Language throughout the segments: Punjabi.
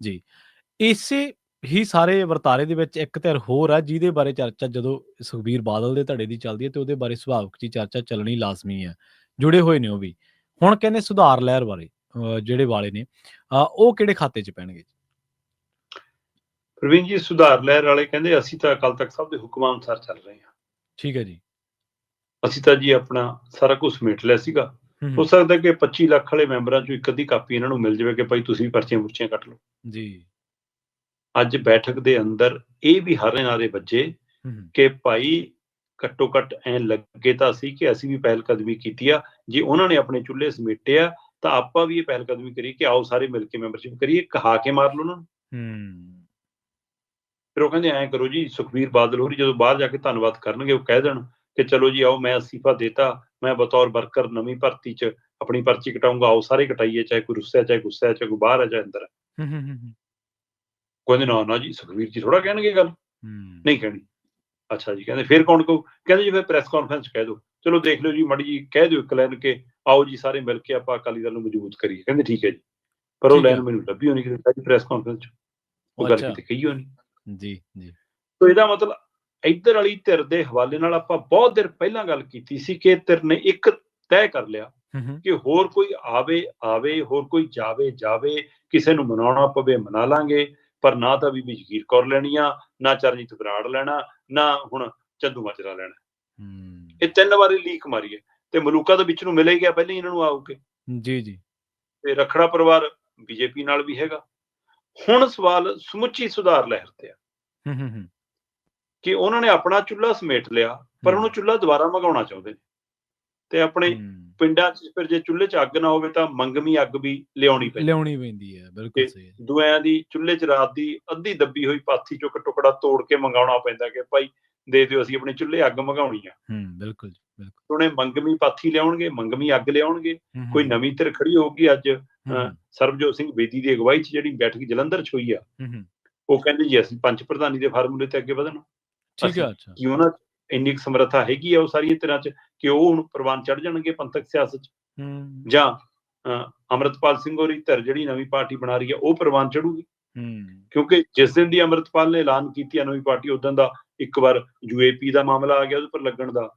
ਜੀ। ਇਸੇ ਹੀ ਸਾਰੇ ਵਰਤਾਰੇ ਦੇ ਵਿੱਚ ਇੱਕ ਧਿਰ ਹੋਰ ਆ ਜਿਹਦੇ ਬਾਰੇ ਚਰਚਾ ਜਦੋਂ ਸੁਖਬੀਰ ਬਾਦਲ ਦੇ ਧੜੇ ਦੀ ਚੱਲਦੀ ਹੈ ਤੇ ਉਹਦੇ ਬਾਰੇ ਸੁਭਾਵਿਕ ਜੀ ਚਰਚਾ ਚੱਲਣੀ ਲਾਜ਼ਮੀ ਹੈ। ਜੁੜੇ ਹੋਏ ਨੇ ਉਹ ਵੀ। ਹੁਣ ਕਹਿੰਦੇ ਸੁਧਾਰ ਲਹਿਰ ਬਾਰੇ ਜਿਹੜੇ ਵਾਲੇ ਨੇ ਉਹ ਕਿਹੜੇ ਖਾਤੇ 'ਚ ਪੈਣਗੇ? ਪ੍ਰਵੀਨ ਜੀ ਸੁਧਾਰ ਲਹਿਰ ਵਾਲੇ ਕਹਿੰਦੇ ਅਸੀਂ ਤਾਂ ਅਕਾਲ ਤਖਤ ਸਾਹਿਬ ਦੇ ਹੁਕਮਾਂ ਅਨੁਸਾਰ ਚੱਲ ਰਹੇ ਹਾਂ ਠੀਕ ਹੈ ਜੀ। ਅਸੀਂ ਤਾਂ ਜੀ ਆਪਣਾ ਸਾਰਾ ਕੁਝ ਸਮੇਟ ਲਿਆ ਸੀਗਾ ਹੂੰ। ਸਕਦਾ ਕਿ 25 ਲੱਖ ਵਾਲੇ ਮੈਂਬਰਾਂ ਚੋਂ ਇੱਕ ਅੱਧੀ ਕਾਪੀ ਇਹਨਾਂ ਨੂੰ ਮਿਲ ਜਾਵੇ ਕਿ ਭਾਈ ਤੁਸੀਂ ਪਰਚੀਆਂ ਪੁਰਚੀਆਂ ਕੱਟ ਲਓ ਜੀ। ਅੱਜ ਬੈਠਕ ਦੇ ਅੰਦਰ ਇਹ ਵੀ ਹਰੇ ਨਾਰੇ ਵੱਜੇ। ਕਿ ਭਾਈ ਘੱਟੋ ਘੱਟ ਐ ਲੱਗੇ ਤਾਂ ਸੀ ਕਿ ਅਸੀਂ ਵੀ ਪਹਿਲ ਕਦਮੀ ਕੀਤੀ ਆ ਜੇ ਉਹਨਾਂ ਨੇ ਆਪਣੇ ਚੁੱਲ੍ਹੇ ਸਮੇਟਿਆ ਤਾਂ ਆਪਾਂ ਵੀ ਇਹ ਪਹਿਲ ਕਦਮੀ ਕਰੀਏ ਕਿ ਆਓ ਸਾਰੇ ਮਿਲ ਕੇ ਮੈਂਬਰਸ਼ਿਪ ਕਰੀਏ ਕਹਾ ਕੇ ਮਾਰ ਲਓ ਉਹਨਾਂ ਨੂੰ ਹੂੰ। ਫਿਰ ਉਹ ਕਹਿੰਦੇ ਐਂ ਕਰੋ ਜੀ ਸੁਖਬੀਰ ਬਾਦਲ ਹੋਰੀ ਜਦੋਂ ਬਾਹਰ ਜਾ ਕੇ ਧੰਨਵਾਦ ਕਰਨਗੇ ਉਹ ਕਹਿ ਦੇਣ ਕਿ ਚਲੋ ਜੀ ਆਓ ਮੈਂ ਅਸਤੀਫਾ ਦੇਤਾ ਮੈਂ ਬਤੌਰ ਵਰਕਰ ਨਵੀਂ ਭਰਤੀ 'ਚ ਆਪਣੀ ਪਰਚੀ ਕਟਾਉਂਗਾ ਆਓ ਸਾਰੇ ਕਟਾਈਏ ਚਾਹੇ ਕੋਈ ਰੁੱਸਿਆ ਚਾਹੇ ਗੁੱਸਾ ਚਾਹੇ ਕੋਈ ਬਾਹਰ ਹੈ ਚਾਹੇ ਅੰਦਰ ਹੈ। ਹੂੰ, ਹੂੰ। ਕਹਿੰਦੇ ਨਾ ਨਾ ਜੀ ਸੁਖਬੀਰ ਜੀ ਥੋੜਾ ਕਹਿਣਗੇ ਗੱਲ ਹੂੰ। ਨਹੀਂ ਕਹਿਣੀ ਅੱਛਾ ਜੀ ਕਹਿੰਦੇ ਫਿਰ ਕੌਣ ਕਹੂ ਕਹਿੰਦੇ ਜੀ ਫਿਰ ਪ੍ਰੈਸ ਕਾਨਫਰੰਸ ਕਹਿ ਦਿਓ ਚਲੋ ਦੇਖ ਲਿਓ ਜੀ ਮੜੀ ਜੀ ਕਹਿ ਦਿਓ ਇੱਕ ਲਾਈਨ ਕਿ ਆਓ ਜੀ ਸਾਰੇ ਮਿਲ ਕੇ ਆਪਾਂ ਅਕਾਲੀ ਦਲ ਨੂੰ ਮਜ਼ਬੂਤ ਕਰੀਏ ਕਹਿੰਦੇ ਠੀਕ ਹੈ ਜੀ ਪਰ ਉਹ। ਲਾਈਨ ਮੈਨੂੰ ਲੱਭੀ ਹੋਣੀ ਜੀ ਪ੍ਰੈਸ ਕਾਨਫਰੰਸ 'ਚ ਉਹ ਗੱਲ। ਕਿਤੇ ਕਹੀ ਹੋਣੀ ਜੀ, ਜੀ। ਤੋ ਇਹਦਾ ਮਤਲਬ ਇੱਧਰ ਵਾਲੀ ਧਿਰ ਦੇ ਹਵਾਲੇ ਨਾਲ ਆਪਾਂ ਬਹੁਤ ਦੇਰ ਪਹਿਲਾਂ ਗੱਲ ਕੀਤੀ ਸੀ ਕਿ ਧਿਰ ਨੇ ਇੱਕ ਤੈਅ ਕਰ ਲਿਆ। ਕਿ ਹੋਰ ਕੋਈ ਆਵੇ ਆਵੇ ਹੋਰ ਕੋਈ ਜਾਵੇ ਜਾਵੇ ਕਿਸੇ ਨੂੰ ਮਨਾਉਣਾ ਪਵੇ ਮਨਾ ਲਾਂਗੇ ਪਰ ਨਾ ਤਾਂ ਬੀਬੀ ਜਗੀਰ ਕੌਰ ਲੈਣੀ ਆ ਨਾ ਚਰਨਜੀਤ ਬਰਾੜ ਲੈਣਾ ਨਾ ਹੁਣ ਚੰਦੂ ਮਾਜਰਾ ਲੈਣਾ। ਇਹ ਤਿੰਨ ਵਾਰੀ ਲੀਕ ਮਾਰੀ ਹੈ ਤੇ ਮਲੂਕਾ ਦੇ ਵਿੱਚ ਨੂੰ ਮਿਲੇ ਗਿਆ ਪਹਿਲਾਂ ਇਹਨਾਂ ਨੂੰ ਆਉਕੇ ਜੀ, ਜੀ। ਤੇ ਰਖੜਾ ਪਰਿਵਾਰ ਬੀਜੇਪੀ ਨਾਲ ਵੀ ਹੈਗਾ ਹੁਣ ਸਵਾਲ ਸਮੁੱਚੀ ਸੁਧਾਰ ਲਹਿਰ ਤੇ ਆ ਹੂੰ, ਹੂੰ। ਕਿ ਉਹਨਾਂ ਨੇ ਆਪਣਾ ਚੁੱਲ੍ਹਾ ਸਮੇਟ ਲਿਆ ਪਰ। ਉਹਨੂੰ ਚੁੱਲ੍ਹਾ ਦੁਬਾਰਾ ਮਗਾਉਣਾ ਚਾਹੁੰਦੇ ਨੇ ਤੇ ਆਪਣੇ। ਪਿੰਡਾਂ 'ਚ ਫਿਰ ਜੇ ਚੁੱਲ੍ਹੇ 'ਚ ਅੱਗ ਨਾ ਹੋਵੇ ਤਾਂ ਮੰਗਮੀ ਅੱਗ ਵੀ ਲਿਆਉਣੀ ਪੈਂਦੀ ਲਿਆਉਣੀ ਪੈਂਦੀ ਹੈ ਬਿਲਕੁਲ ਸਹੀ। ਦੁਆਇਆਂ ਦੀ ਚੁੱਲ੍ਹੇ 'ਚ ਰਾਤ ਦੀ ਅੱਧੀ ਦੱਬੀ ਹੋਈ ਪਾਥੀ ਚੋਂ ਇੱਕ ਟੁਕੜਾ ਤੋੜ ਕੇ ਮੰਗਾਉਣਾ ਪੈਂਦਾ ਕਿ ਭਾਈ ਦੇ ਦਿਓ ਅਸੀਂ ਆਪਣੇ ਚੁੱਲ੍ਹੇ ਅੱਗ ਮਗਾਉਣੀ ਆ ਹੂੰ ਬਿਲਕੁਲ ਜੀ ਬਿਲਕੁਲ ਉਹਨੇ ਮੰਗਮੀ ਪਾਥੀ ਲਿਆਉਣਗੇ ਮੰਗਮੀ ਅੱਗ ਲਿਆਉਣਗੇ ਕੋਈ ਨਵੀਂ ਧਿਰ ਖੜੀ ਹੋਊਗੀ ਅੱਜ ਸਰਬਜੋਤ ਸਿੰਘ ਬੇਦੀ ਦੀ ਅਗਵਾਈ 'ਚ ਜਿਹੜੀ ਬੈਠਕ ਜਲੰਧਰ 'ਚ ਹੋਈ ਆ। ਉਹ ਕਹਿੰਦੇ ਜੀ ਅਸੀਂ ਪੰਜ ਪ੍ਰਧਾਨੀ ਦੇ ਫਾਰਮੂਲੇ ਤੇ ਅੱਗੇ ਵਧਣਾ ਠੀਕ ਹੈ ਅੱਛਾ। ਕਿ ਉਹਨਾਂ ਇੰਨੀ ਸਮਰੱਥਾ ਹੈਗੀ ਆ ਉਹ ਸਾਰੀਆਂ ਧਿਰਾਂ 'ਚ ਕਿ ਉਹ ਹੁਣ ਪ੍ਰਵਾਨ ਚੜ ਜਾਣਗੇ ਪੰਥਕ ਸਿਆਸਤ 'ਚ। ਹੂੰ। ਜਾਂ ਅੰਮ੍ਰਿਤਪਾਲ ਸਿੰਘ ਹੋਰੀ ਧਿਰ ਜਿਹੜੀ ਨਵੀਂ ਪਾਰਟੀ ਬਣਾ ਰਹੀ ਆ ਉਹ ਪ੍ਰਵਾਨ ਚੜੂਗੀ ਹੂੰ। ਕਿਉਂਕਿ ਜਿਸ ਦਿਨ ਦੀ ਅੰਮ੍ਰਿਤਪਾਲ ਨੇ ਐਲਾਨ ਕੀਤੀ ਆ ਨਵੀਂ ਪਾਰਟੀ ਉਦੋਂ ਦਾ ਇੱਕ ਵਾਰ ਯੂਏਪੀ ਦਾ ਮਾਮਲਾ ਆ ਗਿਆ ਉਹਦੇ ਪਰ ਲੱਗਣ ਦਾ।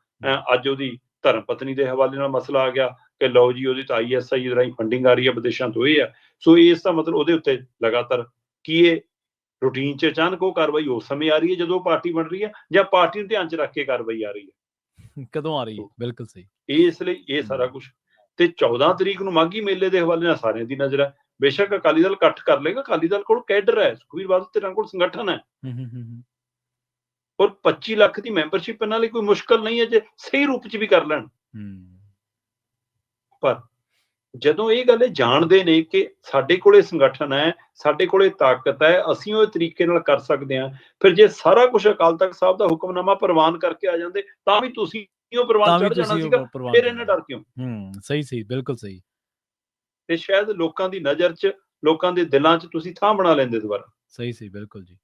ਅੱਜ ਉਹਦੀ ਧਰਮ ਪਤਨੀ ਦੇ ਹਵਾਲੇ ਨਾਲ ਮਸਲਾ ਆ ਗਿਆ ਕਿ ਲਓ ਜੀ ਉਹਦੀ ਤਾਂ ਆਈਐਸਆਈ ਰਾਹੀਂ ਫੰਡਿੰਗ ਆ ਰਹੀ ਹੈ ਵਿਦੇਸ਼ਾਂ ਤੋਂ ਇਹ ਆ। ਸੋ ਇਸ ਦਾ ਮਤਲਬ ਉਹਦੇ ਉੱਤੇ ਲਗਾਤਾਰ ਕੀ ਇਹ ਰੂਟੀਨ 'ਚ ਅਚਾਨਕ ਉਹ ਕਾਰਵਾਈ ਉਸ ਸਮੇਂ ਆ ਰਹੀ ਹੈ ਜਦੋਂ ਪਾਰਟੀ ਬਣ ਰਹੀ ਹੈ ਜਾਂ ਪਾਰਟੀ ਨੂੰ ਧਿਆਨ 'ਚ ਰੱਖ ਕੇ ਕਾਰਵਾਈ ਆ ਰਹੀ ਹੈ। ਕਦੋਂ ਆ ਰਹੀ ਹੈ? ਬਿਲਕੁਲ ਸਹੀ। ਇਸ ਲਈ ਇਹ ਸਾਰਾ ਕੁਝ ਤੇ 14 ਤਰੀਕ ਨੂੰ ਮਾਗੀ ਮੇਲੇ ਦੇ ਹਵਾਲੇ ਨਾਲ ਸਾਰਿਆਂ ਦੀ ਨਜ਼ਰ ਹੈ। ਬੇਸ਼ੱਕ ਅਕਾਲੀ ਦਲ ਇਕੱਠ ਕਰ ਲੇਗਾ ਅਕਾਲੀ ਦਲ ਕੋਲ ਕੈਡਰ ਹੈ ਸੁਖਬੀਰ ਬਾਦਲ ਤੇ ਕੋਲ ਸੰਗਠਨ ਹੈ। ਹੂੰ ਹੂੰ ਹੂੰ ਹੂੰ। ਔਰ 25 ਲੱਖ ਦੀ ਮੈਂਬਰਸ਼ਿਪ ਇਹਨਾਂ ਲਈ ਕੋਈ ਮੁਸ਼ਕਲ ਨਹੀਂ ਹੈ ਜੇ ਸਹੀ ਰੂਪ 'ਚ ਵੀ ਕਰ ਲੈਣ। ਹੂੰ। ਪਰ ਜਦੋਂ ਇਹ ਗੱਲ ਜਾਣਦੇ ਨੇ ਕਿ ਸਾਡੇ ਕੋਲੇ ਸੰਗਠਨ ਹੈ ਸਾਡੇ ਕੋਲੇ ਤਾਕਤ ਹੈ ਅਸੀਂ ਉਹ ਤਰੀਕੇ ਨਾਲ ਕਰ ਸਕਦੇ ਹਾਂ ਫਿਰ ਜੇ ਸਾਰਾ ਕੁਝ ਅਕਾਲ ਤਖਤ ਸਾਹਿਬ ਦਾ ਹੁਕਮਨਾਮਾ ਪ੍ਰਵਾਨ ਕਰਕੇ ਆ ਜਾਂਦੇ ਤਾਂ ਵੀ ਤੁਸੀਂ ਤਾਂ ਪ੍ਰਵਾਨ ਚੜ ਜਾਣਾ ਸੀਗਾ ਫਿਰ ਇਹਨਾਂ ਡਰ ਕਿਉਂ? ਹੂੰ ਸਹੀ ਸਹੀ ਬਿਲਕੁਲ ਸਹੀ। ਤੇ ਸ਼ਾਇਦ ਲੋਕਾਂ ਦੀ ਨਜ਼ਰ 'ਚ ਲੋਕਾਂ ਦੇ ਦਿਲਾਂ 'ਚ ਤੁਸੀਂ ਥਾਂ ਬਣਾ ਲੈਂਦੇ ਦੁਬਾਰਾ ਸਹੀ ਸਹੀ ਬਿਲਕੁਲ ਜੀ।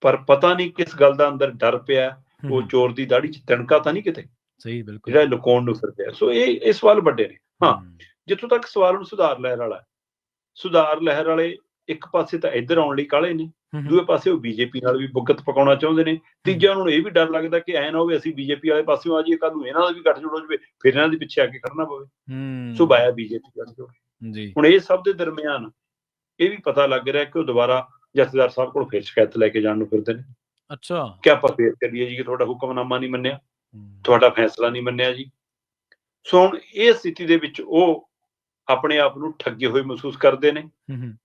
ਪਰ ਪਤਾ ਨਹੀਂ ਕਿਸ ਗੱਲ ਦਾ ਅੰਦਰ ਡਰ ਪਿਆ ਉਹ ਚੋਰ ਦੀ ਦਾੜੀ 'ਚ ਤਿਣਕਾ ਤਾਂ ਨਹੀਂ ਕਿਤੇ? ਸਹੀ ਬਿਲਕੁਲ। ਜਿਹੜਾ ਲੁਕਾਉਣ ਨੂੰ ਫਿਰਦੇ ਆ। ਸੋ ਇਹ ਇਹ ਸਵਾਲ ਵੱਡੇ ਨੇ। ਹਾਂ। ਜਿੱਥੋਂ ਤੱਕ ਸਵਾਲ ਨੂੰ ਸੁਧਾਰ ਲਹਿਰ ਵਾਲਾ ਸੁਧਾਰ ਲਹਿਰ ਵਾਲੇ ਇੱਕ ਪਾਸੇ ਤਾਂ ਇੱਧਰ ਆਉਣ ਲਈ ਕਾਲੇ ਨੇ ਦੂਏ ਪਾਸੇ ਉਹ ਬੀਜੇਪੀ ਨਾਲ ਵੀ ਬੁੱਗਤ ਪਕਾਉਣਾ ਚਾਹੁੰਦੇ ਨੇ। ਤੀਜਾ ਉਹਨਾਂ ਨੂੰ ਇਹ ਵੀ ਡਰ ਲੱਗਦਾ ਕਿ ਐ ਨਾ ਹੋਵੇ ਅਸੀਂ ਬੀਜੇਪੀ ਵਾਲੇ ਪਾਸਿਓਂ ਆ ਜਾਈਏ ਕੱਲ ਨੂੰ ਇਹਨਾਂ ਦਾ ਵੀ ਗੱਠਜੋੜ ਹੋ ਜਾਵੇ ਫਿਰ ਇਹਨਾਂ ਦੇ ਪਿੱਛੇ ਆ ਕੇ ਖੜਨਾ ਪਵੇ। ਹੂੰ। ਸੋ ਬਾਇਆ ਬੀਜੇਪੀ ਗੱਠਜੋੜ ਜੀ। ਹੁਣ ਇਹ ਸਭ ਦੇ ਦਰਮਿਆਨ ਇਹ ਵੀ ਪਤਾ ਲੱਗ ਰਿਹਾ ਕਿ ਉਹ ਦੁਬਾਰਾ ਜਥੇਦਾਰ ਸਾਹਿਬ ਕੋਲ ਫਿਰ ਸ਼ਿਕਾਇਤ ਲੈ ਕੇ ਜਾਣ ਨੂੰ ਫਿਰਦੇ ਨੇ। ਅੱਛਾ। ਕਿ ਆਪਾਂ ਫੇਰ ਕਰੀਏ ਜੀ ਕਿ ਤੁਹਾਡਾ ਹੁਕਮਨਾਮਾ ਨਹੀਂ ਮੰਨਿਆ। ਤੁਹਾਡਾ ਫੈਸਲਾ ਨਹੀਂ ਮੰਨਿਆ ਜੀ। ਸੋ ਹੁਣ ਇਹ ਸਥਿਤੀ ਦੇ ਵਿੱਚ ਉਹ ਆਪਣੇ ਆਪ ਨੂੰ ਠੱਗੇ ਹੋਏ ਮਹਿਸੂਸ ਕਰਦੇ ਨੇ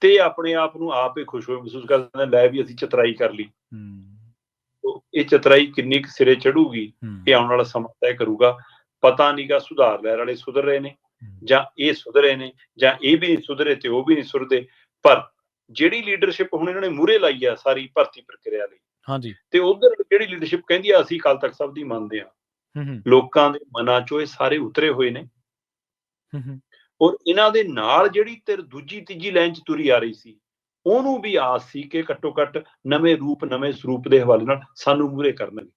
ਤੇ ਆਪਣੇ ਆਪ ਨੂੰ ਆਪ ਹੀ ਖੁਸ਼ ਹੋਏ ਮਹਿਸੂਸ ਕਰਦੇ ਨੇ ਲੈ ਵੀ ਅਸੀਂ ਚਤਰਾਈ ਕਰ ਲਈ। ਇਹ ਚਤਰਾਈ ਕਿੰਨੀ ਕੁ ਸਿਰੇ ਚੜੂਗੀ ਇਹ ਆਉਣ ਵਾਲਾ ਸਮਾਂ ਤੈਅ ਕਰੂਗਾ। ਪਤਾ ਨਹੀਂਗਾ ਸੁਧਾਰ ਲਹਿਰ ਵਾਲੇ ਸੁਧਰ ਰਹੇ ਨੇ ਜਾਂ ਇਹ ਸੁਧਰੇ ਨੇ ਜਾਂ ਇਹ ਵੀ ਨਹੀਂ ਸੁਧਰੇ ਤੇ ਉਹ ਵੀ ਨਹੀਂ ਸੁਧਰਦੇ। ਪਰ ਜਿਹੜੀ ਲੀਡਰਸ਼ਿਪ ਹੁਣ ਇਹਨਾਂ ਨੇ ਮੂਰੇ ਲਾਈ ਆ ਸਾਰੀ ਭਰਤੀ ਪ੍ਰਕਿਰਿਆ ਲਈ ਹਾਂਜੀ। ਤੇ ਉਧਰ ਜਿਹੜੀ ਲੀਡਰਸ਼ਿਪ ਕਹਿੰਦੀ ਆ ਅਸੀਂ ਕੱਲ ਤੱਕ ਸਭ ਦੀ ਮੰਨਦੇ ਆ ਲੋਕਾਂ ਦੇ ਮਨਾਂ ਚੋਂ ਇਹ ਸਾਰੇ ਉਤਰੇ ਹੋਏ ਨੇ। ਔਰ ਇਹਨਾਂ ਦੇ ਨਾਲ ਜਿਹੜੀ ਤੇ ਦੂਜੀ ਤੀਜੀ ਲਾਈਨ ਚ ਤੁਰੀ ਆ ਰਹੀ ਸੀ ਉਹਨੂੰ ਵੀ ਆਸ ਸੀ ਕਿ ਘੱਟੋ ਘੱਟ ਨਵੇਂ ਰੂਪ ਨਵੇਂ ਸਰੂਪ ਦੇ ਹਵਾਲੇ ਨਾਲ ਸਾਨੂੰ ਮੂਰੇ ਕਰਨਗੇ।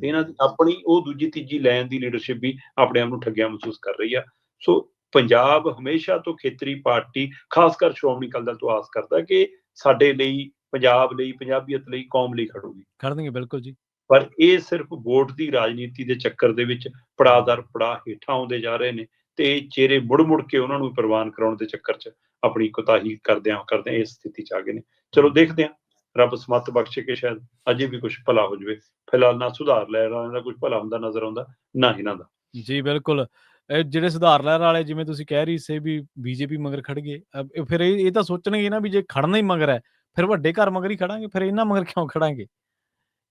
ਤੇ ਇਹਨਾਂ ਦੀ ਆਪਣੀ ਉਹ ਦੂਜੀ ਤੀਜੀ ਲਾਈਨ ਦੀ ਲੀਡਰਸ਼ਿਪ ਵੀ ਆਪਣੇ ਆਪ ਨੂੰ ਠੱਗਿਆ ਮਹਿਸੂਸ ਕਰ ਰਹੀ ਆ। ਸੋ ਪੰਜਾਬ ਹਮੇਸ਼ਾ ਤੋਂ ਖੇਤਰੀ ਪਾਰਟੀ ਖਾਸ ਕਰ ਸ਼੍ਰੋਮਣੀ ਅਕਾਲੀ ਦਲ ਤੋਂ ਆਸ ਕਰਦਾ ਕਿ ਸਾਡੇ ਲਈ ਪੰਜਾਬ ਲਈ ਪੰਜਾਬੀਅਤ ਲਈ ਕੌਮ ਲਈ ਖੜੂਗੀ। ਖੜਨਗੇ ਬਿਲਕੁਲ ਜੀ। ਪਰ ਇਹ ਸਿਰਫ ਵੋਟ ਦੀ ਰਾਜਨੀਤੀ ਦੇ ਚੱਕਰ ਦੇ ਵਿੱਚ ਪੜਾਦਰ ਪੜਾ ਹੇਠਾਂ ਆਉਂਦੇ ਜਾ ਰਹੇ ਨੇ ਤੇ ਇਹ ਚਿਹਰੇ ਮੁੜ ਮੁੜ ਕੇ ਉਹਨਾਂ ਨੂੰ ਪ੍ਰਵਾਨ ਕਰਾਉਣ ਦੇ ਚੱਕਰ 'ਚ ਆਪਣੀ ਕੋਤਾਹੀ ਕਰਦਿਆਂ ਕਰਦਿਆਂ ਇਸ ਸਥਿਤੀ 'ਚ ਆ ਗਏ ਨੇ। ਚਲੋ ਦੇਖਦੇ ਹਾਂ, ਰੱਬ ਸਮੱਤ ਬਖਸ਼ੇ ਕਿ ਸ਼ਾਇਦ ਅਜੇ ਵੀ ਕੁਝ ਭਲਾ ਹੋ ਜਾਵੇ। ਫਿਲਹਾਲ ਨਾ ਸੁਧਾਰ ਲੈ ਰਹਾ ਦਾ ਕੁਝ ਭਲਾ ਹੁੰਦਾ ਨਜ਼ਰ ਆਉਂਦਾ, ਨਾ ਇਹਨਾਂ ਦਾ। ਜੀ, ਬਿਲਕੁਲ। ਇਹ ਜਿਹੜੇ ਸੁਧਾਰ ਲਹਿਰ ਵਾਲੇ ਜਿਵੇਂ ਤੁਸੀਂ ਕਹਿ ਰਹੀ ਸੀ ਵੀ ਬੀਜੇਪੀ ਮਗਰ ਖੜ ਗਏ ਫਿਰ ਇਹ ਤਾਂ ਸੋਚਣਗੇ ਨਾ ਵੀ ਜੇ ਖੜਨਾ ਹੀ ਮਗਰ ਹੈ, ਫਿਰ ਵੱਡੇ ਘਰ ਮਗਰ ਹੀ ਖੜਾਂਗੇ ਫਿਰ ਇਹਨਾਂ ਮਗਰ ਕਿਉਂ ਖੜਾਂਗੇ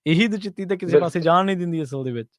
ਇਹੀ ਦੁਚਿੱਤੀ ਤਾਂ ਕਿਸੇ। ਪਾਸੇ ਜਾਣ ਨਹੀਂ ਦਿੰਦੀ ਅਸਲ ਦੇ ਵਿੱਚ